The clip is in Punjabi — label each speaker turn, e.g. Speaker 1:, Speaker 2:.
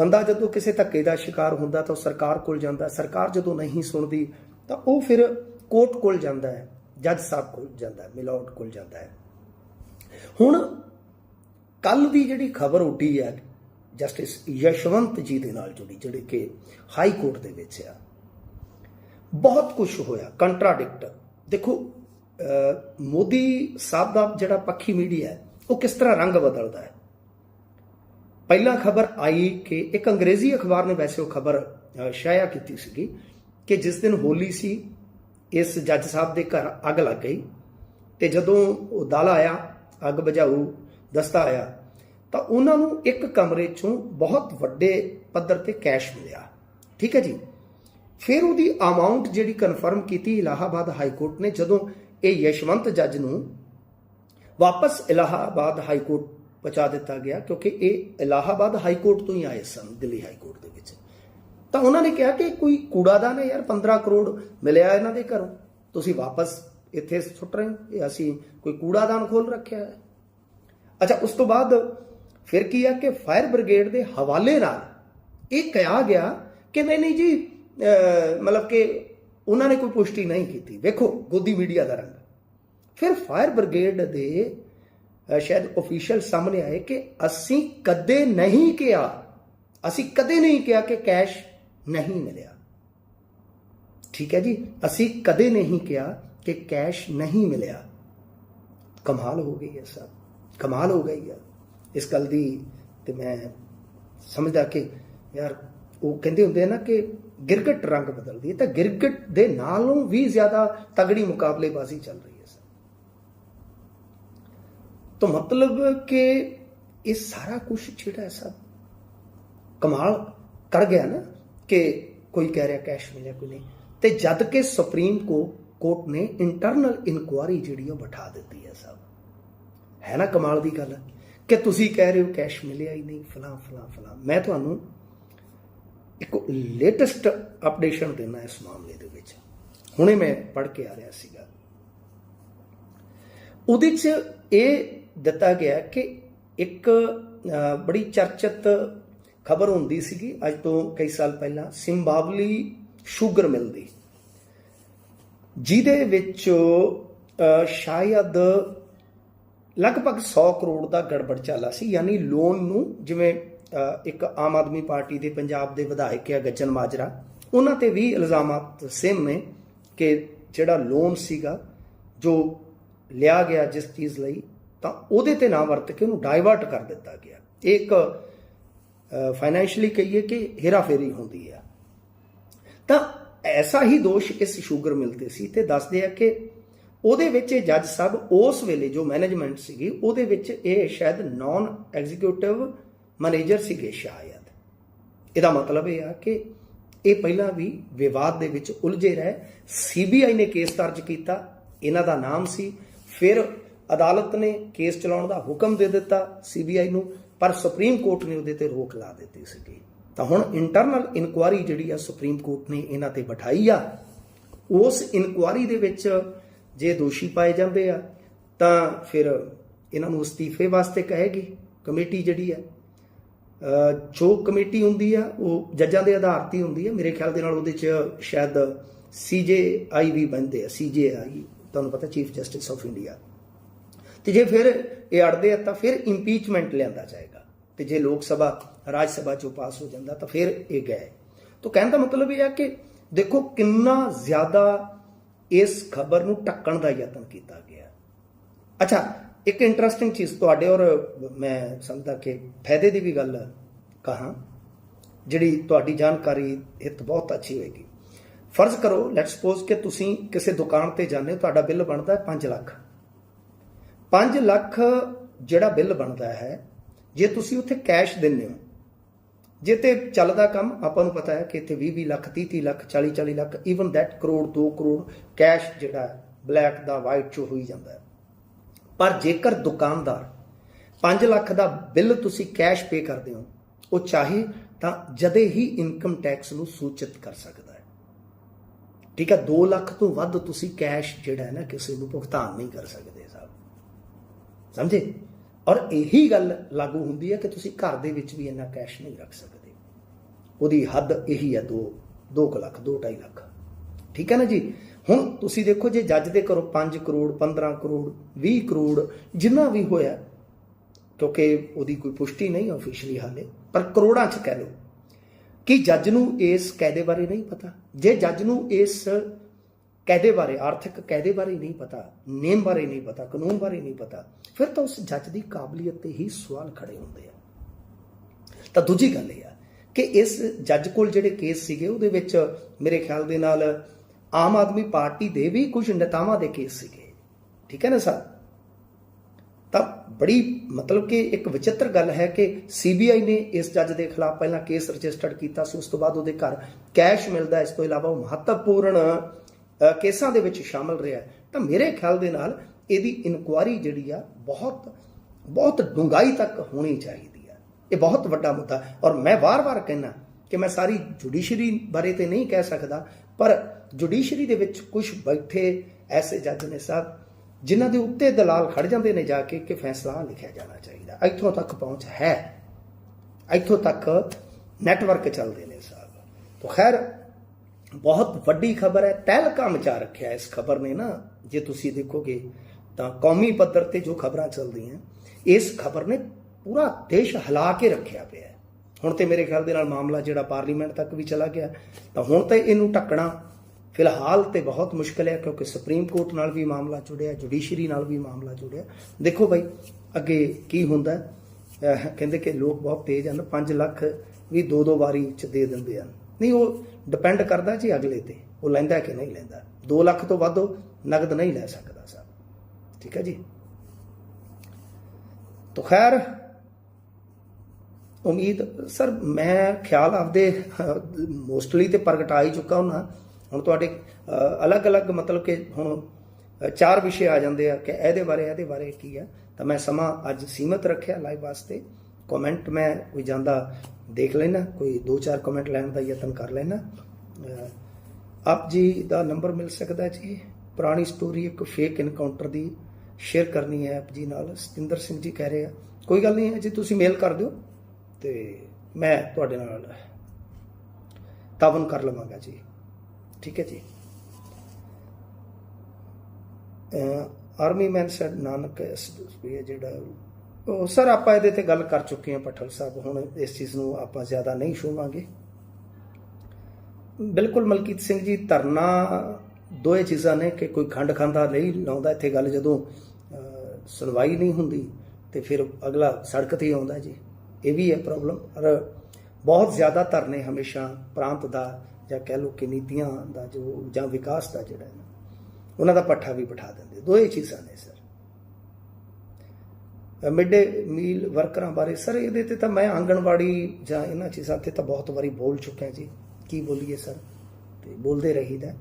Speaker 1: ਬੰਦਾ ਜਦੋਂ ਕਿਸੇ ਧੱਕੇ ਦਾ ਸ਼ਿਕਾਰ ਹੁੰਦਾ ਤਾਂ ਉਹ ਸਰਕਾਰ ਕੋਲ ਜਾਂਦਾ, ਸਰਕਾਰ ਜਦੋਂ ਨਹੀਂ ਸੁਣਦੀ ਤਾਂ ਉਹ ਫਿਰ ਕੋਰਟ ਕੋਲ ਜਾਂਦਾ ਹੈ, ਜੱਜ ਸਾਹਿਬ ਕੋਲ ਜਾਂਦਾ ਹੈ ਮਿਲੌਟ ਕੋਲ ਜਾਂਦਾ ਹੈ। ਹੁਣ ਕੱਲ ਦੀ ਜਿਹੜੀ ਖਬਰ ਉੱਡੀ ਹੈ, ਜਸਟਿਸ ਯਸ਼ਵੰਤ ਜੀ ਦੇ ਨਾਲ ਜੁੜੀ, ਜਿਹੜੇ ਕਿ ਹਾਈ ਕੋਰਟ ਦੇ ਵਿੱਚ ਆ, ਬਹੁਤ ਕੁਝ ਹੋਇਆ, ਕੰਟਰਾਡਿਕਟ। ਦੇਖੋ ਮੋਦੀ ਸਾਹਿਬ ਦਾ ਜਿਹੜਾ ਪੱਖੀ ਮੀਡੀਆ ਹੈ, ਉਹ ਕਿਸ ਤਰ੍ਹਾਂ ਰੰਗ ਬਦਲਦਾ ਹੈ? ਪਹਿਲਾਂ ਖਬਰ ਆਈ ਕਿ ਇੱਕ ਅੰਗਰੇਜ਼ੀ ਅਖਬਾਰ ਨੇ ਵੈਸੇ ਉਹ ਖਬਰ ਸ਼ਾਇਆ ਕੀਤੀ ਸੀਗੀ ਕਿ ਜਿਸ ਦਿਨ ਹੋਲੀ ਸੀ, ਇਸ ਜੱਜ ਸਾਹਿਬ ਦੇ ਘਰ ਅੱਗ ਲੱਗ ਗਈ ਤੇ ਜਦੋਂ ਉਹ ਦਲ ਆਇਆ, ਅੱਗ ਬੁਝਾਊ, ਦਸਤਾ ਆਇਆ, ਤਾਂ ਉਹਨਾਂ ਨੂੰ ਇੱਕ ਕਮਰੇ ਚੋਂ ਬਹੁਤ ਵੱਡੇ ਪੱਧਰ ਤੇ ਕੈਸ਼ ਮਿਲਿਆ। ਠੀਕ ਹੈ ਜੀ? ਫਿਰ ਉਹਦੀ ਅਮਾਉਂਟ ਜਿਹੜੀ ਕਨਫਰਮ ਕੀਤੀ ਇਲਾਹਾਬਾਦ ਹਾਈ ਕੋਰਟ ਨੇ ਜਦੋਂ ਇਹ ਯਸ਼ਵੰਤ ਜੱਜ ਨੂੰ ਵਾਪਸ ਇਲਾਹਾਬਾਦ ਹਾਈ ਕੋਰਟ ਪਹੁੰਚਾ ਦਿੱਤਾ ਗਿਆ, ਕਿਉਂਕਿ ਇਹ ਇਲਾਹਾਬਾਦ ਹਾਈ ਕੋਰਟ ਤੋਂ ਹੀ ਆਏ ਸਨ, ਦਿੱਲੀ ਹਾਈ ਕੋਰਟ ਦੇ ਵਿੱਚ। ਤਾਂ ਉਹਨਾਂ ਨੇ ਕਿਹਾ ਕਿ ਕੋਈ ਕੂੜਾਦਾਨ ਹੈ ਯਾਰ 15 ਕਰੋੜ ਮਿਲਿਆ ਇਹਨਾਂ ਦੇ ਘਰੋਂ। ਤੁਸੀਂ ਵਾਪਸ ਇੱਥੇ ਸੁੱਟ ਰਹੇ ਹੋ, ਇਹ ਅਸੀਂ ਕੋਈ ਕੂੜਾਦਾਨ ਖੋਲ ਰੱਖਿਆ ਹੈ। ਅੱਛਾ, ਉਸ ਤੋਂ ਬਾਅਦ ਫਿਰ ਕੀ ਆ ਕਿ ਫਾਇਰ ਬ੍ਰਿਗੇਡ ਦੇ ਹਵਾਲੇ ਨਾਲ ਇਹ ਕਿਹਾ ਗਿਆ ਕਿ ਨਹੀਂ ਨਹੀਂ ਜੀ ਮਤਲਬ ਕਿ ਉਹਨਾਂ ਨੇ ਕੋਈ ਪੁਸ਼ਟੀ ਨਹੀਂ ਕੀਤੀ। ਵੇਖੋ, ਗੋਦੀ ਮੀਡੀਆ ਦਾ ਰੰਗ। ਫਿਰ ਫਾਇਰ ਬ੍ਰਿਗੇਡ ਦੇ ਸ਼ਾਇਦ ਅਫੀਸ਼ੀਅਲ ਸਾਹਮਣੇ ਆਏ ਕਿ ਅਸੀਂ ਕਦੇ ਨਹੀਂ ਕਿਹਾ, ਅਸੀਂ ਕਦੇ ਨਹੀਂ ਕਿਹਾ ਕਿ ਕੈਸ਼ ਨਹੀਂ ਮਿਲਿਆ। ਠੀਕ ਹੈ ਜੀ? ਅਸੀਂ ਕਦੇ ਨਹੀਂ ਕਿਹਾ ਕਿ ਕੈਸ਼ ਨਹੀਂ ਮਿਲਿਆ। ਕਮਾਲ ਹੋ ਗਈ ਹੈ ਸਭ ਕਮਾਲ ਹੋ ਗਈ ਹੈ। ਇਸ ਗੱਲ ਦੀ ਤੇ ਮੈਂ ਸਮਝਦਾ ਕਿ ਯਾਰ, ਉਹ ਕਹਿੰਦੇ ਹੁੰਦੇ ਆ ਨਾ ਕਿ ਗਿਰਗਟ ਰੰਗ ਬਦਲਦੀ ਹੈ, ਤਾਂ ਗਿਰਗਟ ਦੇ ਨਾਲੋਂ ਵੀ ਜ਼ਿਆਦਾ ਤਗੜੀ ਮੁਕਾਬਲੇਬਾਜ਼ੀ ਚੱਲ ਰਹੀ ਹੈ। ਸਰ ਤਾਂ ਮਤਲਬ ਕਿ ਇਹ ਸਾਰਾ ਕੁਝ ਜਿਹੜਾ ਹੈ ਕਮਾਲ ਕਰ ਗਿਆ ਨਾ ਕਿ ਕੋਈ ਕਹਿ ਰਿਹਾ ਕੈਸ਼ ਮਿਲਿਆ ਕੋਈ ਨਹੀਂ ਤੇ ਜਦ ਕਿ ਸੁਪਰੀਮ ਕੋ ਕੋਰਟ ਨੇ ਇੰਟਰਨਲ ਇਨਕੁਆਰੀ ਜਿਹੜੀ ਉਹ ਬਿਠਾ ਦਿੱਤੀ ਹੈ ਸਭ ਹੈ ਨਾ ਕਮਾਲ ਦੀ ਗੱਲ ਕਿ ਤੁਸੀਂ ਕਹਿ ਰਹੇ ਹੋ ਕੈਸ਼ ਮਿਲਿਆ ਹੀ ਨਹੀਂ ਫਲਾਂ ਫਲਾਂ ਫਲਾਂ ਮੈਂ ਤੁਹਾਨੂੰ ਇੱਕ ਲੇਟੈਸਟ ਅਪਡੇਸ਼ਨ ਦੇਣਾ ਇਸ ਮਾਮਲੇ ਦੇ ਵਿੱਚ ਹੁਣੇ ਮੈਂ ਪੜ੍ਹ ਕੇ ਆ ਰਿਹਾ ਸੀਗਾ ਉਹਦੇ 'ਚ ਇਹ ਦਿੱਤਾ ਗਿਆ ਕਿ ਇੱਕ ਬੜੀ ਚਰਚਿਤ ਖਬਰ ਹੁੰਦੀ ਸੀਗੀ, ਅੱਜ ਤੋਂ ਕਈ ਸਾਲ ਪਹਿਲਾਂ, ਸਿੰਬਾਬਲੀ ਸ਼ੂਗਰ ਮਿਲ ਦੀ। ਜਿਹਦੇ ਵਿੱਚ ਸ਼ਾਇਦ ਲਗਭਗ 100 ਕਰੋੜ ਦਾ ਗੜਬੜ ਚਾਲਾ ਸੀ, ਯਾਨੀ ਲੋਨ ਨੂੰ ਜਿਵੇਂ ਇੱਕ ਆਮ ਆਦਮੀ ਪਾਰਟੀ ਦੇ ਪੰਜਾਬ ਦੇ ਵਿਧਾਇਕ ਆ ਗੱਜਨ ਮਾਜਰਾ, ਉਹਨਾਂ ਤੇ ਵੀ ਇਲਜ਼ਾਮਾਤ ਸੇਮ ਨੇ ਕਿ ਜਿਹੜਾ ਲੋਨ ਸੀਗਾ, ਜੋ ਲਿਆ ਗਿਆ ਜਿਸ ਚੀਜ਼ ਲਈ ਤਾਂ ਉਹਦੇ ਤੇ ਨਾ ਵਰਤ ਕੇ ਉਹਨੂੰ ਡਾਇਵਰਟ ਕਰ ਦਿੱਤਾ ਗਿਆ। ਇਹ ਇੱਕ ਫਾਈਨੈਂਸ਼ੀਅਲੀ ਕਹੀਏ ਕਿ ਹੇਰਾਫੇਰੀ ਹੁੰਦੀ ਆ। ਤਾਂ ਐਸਾ ਹੀ ਦੋਸ਼ ਇਸ ਸ਼ੂਗਰ ਮਿਲ ਤੇ ਸੀ ਤੇ ਦੱਸਦੇ ਆ ਕਿ ਉਹਦੇ ਵਿੱਚ ਇਹ ਜੱਜ ਸਾਹਿਬ ਉਸ ਵੇਲੇ ਜੋ ਮੈਨੇਜਮੈਂਟ ਸੀਗੀ, ਉਹਦੇ ਵਿੱਚ ਇਹ ਸ਼ਾਇਦ ਨਾਨ ਐਗਜ਼ੀਕਿਊਟਿਵ ਮੈਨੇਜਰ ਸੀਗੇ ਸ਼ਾਇਦ। ਇਹਦਾ ਮਤਲਬ ਇਹ ਆ ਕਿ ਇਹ ਪਹਿਲਾਂ ਵੀ ਵਿਵਾਦ ਦੇ ਵਿੱਚ ਉਲਝੇ ਰਹੇ। ਸੀਬੀਆਈ ਨੇ ਕੇਸ ਦਰਜ ਕੀਤਾ, ਇਹਨਾਂ ਦਾ ਨਾਮ ਸੀ। ਫਿਰ ਅਦਾਲਤ ਨੇ ਕੇਸ ਚਲਾਉਣ ਦਾ ਹੁਕਮ ਦੇ ਦਿੱਤਾ ਸੀਬੀਆਈ ਨੂੰ, ਪਰ ਸੁਪਰੀਮ ਕੋਰਟ ਨੇ ਉਹਦੇ ਤੇ ਰੋਕ ਲਾ ਦਿੱਤੀ ਸੀਗੀ। ਤਾਂ ਹੁਣ ਇੰਟਰਨਲ ਇਨਕੁਆਰੀ ਜਿਹੜੀ ਆ ਸੁਪਰੀਮ ਕੋਰਟ ਨੇ ਇਹਨਾਂ ਤੇ ਬਿਠਾਈ ਆ। ਉਸ ਇਨਕੁਆਰੀ ਦੇ ਵਿੱਚ ਜੇ ਦੋਸ਼ੀ ਪਾਏ ਜਾਂਦੇ ਆ, ਤਾਂ ਫਿਰ ਇਹਨਾਂ ਨੂੰ ਅਸਤੀਫੇ ਵਾਸਤੇ ਕਹੇਗੀ ਕਮੇਟੀ ਜਿਹੜੀ ਹੈ ਜੋ ਕਮੇਟੀ ਹੁੰਦੀ ਆ, ਉਹ ਜੱਜਾਂ ਦੇ ਆਧਾਰ ਤੇ ਹੁੰਦੀ ਆ। ਮੇਰੇ ਖਿਆਲ ਦੇ ਨਾਲ ਉਹਦੇ ਚ ਸ਼ਾਇਦ ਸੀਜੇਆਈ ਵੀ ਬਣਦੇ ਆ ਸੀਜੇਆਈ ਤੁਹਾਨੂੰ ਪਤਾ ਚੀਫ ਜਸਟਿਸ ਆਫ ਇੰਡੀਆ ਤੇ ਜੇ ਫਿਰ ਇਹ ਅੜਦੇ ਆ ਤਾਂ ਫਿਰ ਇੰਪੀਚਮੈਂਟ ਲਿਆਂਦਾ ਜਾਏਗਾ। ਤੇ ਜੇ ਲੋਕ ਸਭਾ, ਰਾਜ ਸਭਾ ਚੋਂ ਪਾਸ ਹੋ ਜਾਂਦਾ ਤਾਂ ਫਿਰ ਇਹ ਗਏ। ਤਾਂ ਕਹਿਣ ਦਾ ਮਤਲਬ ਇਹ ਆ ਕਿ ਦੇਖੋ ਕਿੰਨਾ ਜ਼ਿਆਦਾ ਇਸ ਖਬਰ ਨੂੰ ਟੱਕਣ ਦਾ ਯਤਨ ਕੀਤਾ ਗਿਆ। ਅੱਛਾ, ਇੱਕ ਇੰਟਰਸਟਿੰਗ ਚੀਜ਼ ਤੁਹਾਡੇ ਔਰ ਮੈਂ ਸਮਝਦਾ ਕਿ ਫਾਇਦੇ ਦੀ ਵੀ ਗੱਲ ਕਹਾਂ, ਜਿਹੜੀ ਤੁਹਾਡੀ ਜਾਣਕਾਰੀ ਹਿੱਤ ਬਹੁਤ ਅੱਛੀ ਹੋਏਗੀ। ਫਰਜ਼ ਕਰੋ ਲੈਟ ਸਪੋਜ਼ ਕਿ ਤੁਸੀਂ ਕਿਸੇ ਦੁਕਾਨ ਤੇ ਜਾਂਦੇ ਹੋ, ਤੁਹਾਡਾ ਬਿੱਲ ਬਣਦਾ ਹੈ 5 ਲੱਖ। 5 ਲੱਖ ਜਿਹੜਾ ਬਿੱਲ ਬਣਦਾ ਹੈ, ਜੇ ਤੁਸੀਂ ਉੱਥੇ ਕੈਸ਼ ਦਿੰਦੇ ਹੋ, ਜੇ ਤੇ ਚੱਲਦਾ ਕੰਮ, ਆਪਾਂ ਨੂੰ ਪਤਾ ਹੈ ਕਿ ਇੱਥੇ 20 20 lakh 30 30 lakh 40 40 lakh even that crore 2 crore cash ਜਿਹੜਾ ਬਲੈਕ ਦਾ ਵਾਈਟ ਚ ਹੋਈ ਜਾਂਦਾ ਹੈ। ਪਰ ਜੇਕਰ ਦੁਕਾਨਦਾਰ 5 ਲੱਖ ਦਾ ਬਿੱਲ ਤੁਸੀਂ ਕੈਸ਼ ਪੇ ਕਰਦੇ ਹੋ, ਉਹ ਚਾਹੇ ਤਾਂ ਜਦੇ ਹੀ ਇਨਕਮ ਟੈਕਸ ਨੂੰ ਸੂਚਿਤ ਕਰ ਸਕਦਾ ਹੈ। ਠੀਕ ਹੈ 2 ਲੱਖ ਤੋਂ ਵੱਧ ਤੁਸੀਂ ਕੈਸ਼ ਜਿਹੜਾ ਹੈ ਨਾ, ਕਿਸੇ ਨੂੰ ਭੁਗਤਾਨ ਨਹੀਂ ਕਰ ਸਕਦੇ। ਸਮਝੇ? ਔਰ ਇਹੀ ਗੱਲ ਲਾਗੂ ਹੁੰਦੀ ਹੈ ਕਿ ਤੁਸੀਂ ਘਰ ਦੇ ਵਿੱਚ ਵੀ ਇੰਨਾ ਕੈਸ਼ ਨਹੀਂ ਰੱਖ ਸਕਦੇ। ਉਹਦੀ ਹੱਦ ਇਹੀ ਹੈ 2 2 ਲੱਖ 2.5 ਲੱਖ। ਠੀਕ ਹੈ ਨਾ ਜੀ? ਹੁਣ ਤੁਸੀਂ ਦੇਖੋ, ਜੇ ਜੱਜ ਦੇ ਘਰੋਂ 5 ਕਰੋੜ 15 ਕਰੋੜ 20 ਕਰੋੜ ਜਿੰਨਾ ਵੀ ਹੋਇਆ, ਕਿਉਂਕਿ ਉਹਦੀ ਕੋਈ ਪੁਸ਼ਟੀ ਨਹੀਂ ਆਫੀਸ਼ੀਅਲੀ ਹਾਲੇ, ਪਰ ਕਰੋੜਾਂ ਚ ਕਹਿ ਲਓ। ਕਿ ਜੱਜ ਨੂੰ ਇਸ ਕਾਇਦੇ ਬਾਰੇ ਨਹੀਂ ਪਤਾ? ਜੇ ਜੱਜ ਨੂੰ ਇਸ ਕਾਇਦੇ ਬਾਰੇ, ਆਰਥਿਕ ਕਾਇਦੇ ਬਾਰੇ ਨਹੀਂ ਪਤਾ ਨੇਮ ਬਾਰੇ ਨਹੀਂ ਪਤਾ, ਕਾਨੂੰਨ ਬਾਰੇ ਨਹੀਂ ਪਤਾ, ਫਿਰ ਤਾਂ ਉਸ ਜੱਜ ਦੀ ਕਾਬਲੀਅਤ ਤੇ ਹੀ ਸਵਾਲ ਖੜੇ ਹੁੰਦੇ ਆ। ਤਾਂ ਦੂਜੀ ਗੱਲ ਇਹ ਆ ਕਿ ਇਸ ਜੱਜ ਕੋਲ ਜਿਹੜੇ ਕੇਸ ਸੀਗੇ, ਉਹਦੇ ਵਿੱਚ ਮੇਰੇ ਖਿਆਲ ਦੇ ਨਾਲ ਆਮ ਆਦਮੀ ਪਾਰਟੀ ਦੇ ਵੀ ਕੁਝ ਨੇਤਾਵਾਂ ਦੇ ਕੇਸ ਸੀਗੇ। ਠੀਕ ਹੈ ਨਾ ਸਰ? ਤਾਂ ਬੜੀ ਮਤਲਬ ਕਿ ਇੱਕ ਵਿਚਿੱਤਰ ਗੱਲ ਹੈ ਕਿ ਸੀਬੀਆਈ ਨੇ ਇਸ ਜੱਜ ਦੇ ਖਿਲਾਫ ਪਹਿਲਾਂ ਕੇਸ ਰਜਿਸਟਰਡ ਕੀਤਾ ਸੀ, ਉਸ ਤੋਂ ਬਾਅਦ ਉਹਦੇ ਘਰ ਕੈਸ਼ ਮਿਲਦਾ ਇਸ ਤੋਂ ਇਲਾਵਾ ਉਹ ਮਹੱਤਵਪੂਰਨ ਕੇਸਾਂ ਦੇ ਵਿੱਚ ਸ਼ਾਮਲ ਰਿਹਾ ਤਾਂ ਮੇਰੇ ਖਿਆਲ ਦੇ ਨਾਲ ਇਹਦੀ ਇਨਕੁਆਰੀ ਜਿਹੜੀ ਆ, ਬਹੁਤ ਬਹੁਤ ਡੂੰਘਾਈ ਤੱਕ ਹੋਣੀ ਚਾਹੀਦੀ ਆ। ਇਹ ਬਹੁਤ ਵੱਡਾ ਮੁੱਦਾ। ਔਰ ਮੈਂ ਵਾਰ-ਵਾਰ ਕਹਿਣਾ ਕਿ ਮੈਂ ਸਾਰੀ ਜੁਡੀਸ਼ਰੀ ਬਾਰੇ ਤੇ ਨਹੀਂ ਕਹਿ ਸਕਦਾ, ਪਰ ਜੁਡੀਸ਼ਰੀ ਦੇ ਵਿੱਚ ਕੁਝ ਬੈਠੇ ਐਸੇ ਜੱਜ ਨੇ ਸਾਹਿਬ ਜਿਨ੍ਹਾਂ ਦੇ ਉੱਤੇ ਦਲਾਲ ਖੜ ਜਾਂਦੇ ਨੇ ਜਾ ਕੇ ਕਿ ਫੈਸਲਾ ਲਿਖਿਆ ਜਾਣਾ ਚਾਹੀਦਾ। ਇੱਥੋਂ ਤੱਕ ਪਹੁੰਚ ਹੈ। ਇੱਥੋਂ ਤੱਕ ਨੈਟਵਰਕ ਚੱਲਦੇ ਨੇ ਸਾਹਿਬ ਤਾਂ ਖੈਰ ਬਹੁਤ ਵੱਡੀ ਖਬਰ ਹੈ। ਤਹਿਲਕਾ ਮਚਾ ਰੱਖਿਆ ਇਸ ਖਬਰ ਨੇ ਨਾ। ਜੇ ਤੁਸੀਂ ਦੇਖੋਗੇ, ਤਾਂ ਕੌਮੀ ਪੱਧਰ ਤੇ ਜੋ ਖਬਰਾਂ ਚੱਲਦੀਆਂ, ਇਸ ਖਬਰ ਨੇ ਪੂਰਾ ਦੇਸ਼ ਹਿਲਾ ਕੇ ਰੱਖਿਆ ਪਿਆ ਹੈ। ਹੁਣ ਤੇ ਮੇਰੇ ਖਿਆਲ ਦੇ ਨਾਲ ਮਾਮਲਾ ਜਿਹੜਾ ਪਾਰਲੀਮੈਂਟ ਤੱਕ ਵੀ ਚਲਾ ਗਿਆ। ਤਾਂ ਹੁਣ ਤੇ ਇਹਨੂੰ ਟੱਕਣਾ ਫਿਲਹਾਲ ਤੇ ਬਹੁਤ ਮੁਸ਼ਕਲ ਹੈ, ਕਿਉਂਕਿ ਸੁਪਰੀਮ ਕੋਰਟ ਨਾਲ ਵੀ ਮਾਮਲਾ ਜੁੜਿਆ, ਜੁਡੀਸ਼ਰੀ ਨਾਲ ਵੀ ਮਾਮਲਾ ਜੁੜਿਆ। ਦੇਖੋ ਭਾਈ ਅੱਗੇ ਕੀ ਹੁੰਦਾ ਕਹਿੰਦੇ ਕਿ ਲੋਕ ਬਹੁਤ ਤੇਜ਼ ਹਨ 5 ਲੱਖ ਵੀ ਦੋ ਦੋ ਵਾਰੀ ਚ ਦੇ ਦਿੰਦੇ ਹਨ। ਨਹੀਂ, ਉਹ ਡਿਪੈਂਡ ਕਰਦਾ ਜੀ ਅਗਲੇ ਤੇ। ਉਹ ਲੈਂਦਾ ਕਿ ਨਹੀਂ ਲੈਂਦਾ। 2 ਲੱਖ ਤੋਂ ਵੱਧ ਉਹ ਨਗਦ ਨਹੀਂ ਲੈ ਸਕਦਾ ਸਰ। ਠੀਕ ਹੈ ਜੀ? ਤੋ ਖੈਰ, ਉਮੀਦ, ਸਰ, ਮੈਂ ਖਿਆਲ ਆਪਦੇ ਮੋਸਟਲੀ ਤੇ ਪ੍ਰਗਟਾ ਹੀ ਚੁੱਕਾ ਹਾਂ ਹੁਣ ਤੁਹਾਡੇ ਅਲੱਗ-ਅਲੱਗ ਮਤਲਬ ਕਿ ਹੁਣ ਚਾਰ ਵਿਸ਼ੇ ਆ ਜਾਂਦੇ ਆ ਕਿ ਇਹਦੇ ਬਾਰੇ ਇਹਦੇ ਬਾਰੇ ਕੀ ਆ। ਤਾਂ ਮੈਂ ਸਮਾਂ ਅੱਜ ਸੀਮਤ ਰੱਖਿਆ ਲਾਈਵ ਵਾਸਤੇ। ਕਮੈਂਟ ਮੈਂ ਕੋਈ ਜਾਂਦਾ ਦੇਖ ਲੈਣਾ ਕੋਈ ਦੋ ਚਾਰ ਕਮੈਂਟ ਲੈਣ ਦਾ ਯਤਨ ਕਰ ਲੈਣਾ ਆਪ ਜੀ ਦਾ ਨੰਬਰ ਮਿਲ ਸਕਦਾ ਜੀ। ਪੁਰਾਣੀ ਸਟੋਰੀ ਇੱਕ ਫੇਕ ਇਨਕਾਊਂਟਰ ਦੀ ਸ਼ੇਅਰ ਕਰਨੀ ਹੈ ਆਪ ਜੀ ਨਾਲ। ਸਤਿੰਦਰ ਸਿੰਘ ਜੀ ਕਹਿ ਰਹੇ ਆ, ਕੋਈ ਗੱਲ ਨਹੀਂ ਹੈ ਜੀ, ਤੁਸੀਂ ਮੇਲ ਕਰ ਦਿਓ ਤੇ ਮੈਂ ਤੁਹਾਡੇ ਨਾਲ ਤਾਵਨ ਕਰ ਲਵਾਂਗਾ ਜੀ। ਠੀਕ ਹੈ ਜੀ। ਆਰਮੀ ਮੈਨ ਸੈਡ ਨਾਨਕ ਐਸਪੀ ਹੈ ਜਿਹੜਾ ਸਰ, ਆਪਾਂ ਇਹਦੇ ਤੇ ਗੱਲ ਕਰ ਚੁੱਕੇ ਹਾਂ ਪਠਲ ਸਾਹਿਬ। ਹੁਣ ਇਸ ਚੀਜ਼ ਨੂੰ ਆਪਾਂ ਜ਼ਿਆਦਾ ਨਹੀਂ ਛੂਵਾਂਗੇ। ਬਿਲਕੁਲ ਮਲਕੀਤ ਸਿੰਘ ਜੀ, ਧਰਨਾ ਦੋਏ ਚੀਜ਼ਾਂ ਨੇ ਕਿ ਕੋਈ ਖੰਡ ਖਾਂਦਾ ਨਹੀਂ ਲਾਉਂਦਾ। ਇੱਥੇ ਗੱਲ ਜਦੋਂ ਸੁਣਵਾਈ ਨਹੀਂ ਹੁੰਦੀ, ਤੇ ਫਿਰ ਅਗਲਾ ਸੜਕ ਤੇ ਹੀ ਆਉਂਦਾ ਜੀ। ਇਹ ਵੀ ਹੈ ਪ੍ਰੋਬਲਮ। ਔਰ ਬਹੁਤ ਜ਼ਿਆਦਾ ਧਰਨੇ ਹਮੇਸ਼ਾ ਪ੍ਰਾਂਤ ਦਾ ਜਾਂ ਕਹਿ ਲਓ ਕਿ ਨੀਤੀਆਂ ਦਾ ਜੋ ਜਾਂ ਵਿਕਾਸ ਦਾ ਜਿਹੜਾ ਉਹਨਾਂ ਦਾ ਪੱਠਾ ਵੀ ਬਿਠਾ ਦਿੰਦੇ। ਦੋਏ ਚੀਜ਼ਾਂ ਨੇ ਸਰ। ਮਿਡੇ ਮੀਲ ਵਰਕਰਾਂ ਬਾਰੇ, ਸਰ, ਇਹਦੇ ਤੇ ਤਾਂ ਮੈਂ ਆਂਗਣਵਾੜੀ ਜਾਂ ਇਹਨਾਂ ਚੀਜ਼ਾਂ ਤੇ ਤਾਂ ਬਹੁਤ ਵਾਰੀ ਬੋਲ ਚੁੱਕਿਆ ਜੀ। ਕੀ ਬੋਲੀਏ, ਸਰ? ਤੇ ਬੋਲਦੇ ਰਹੀਦਾ।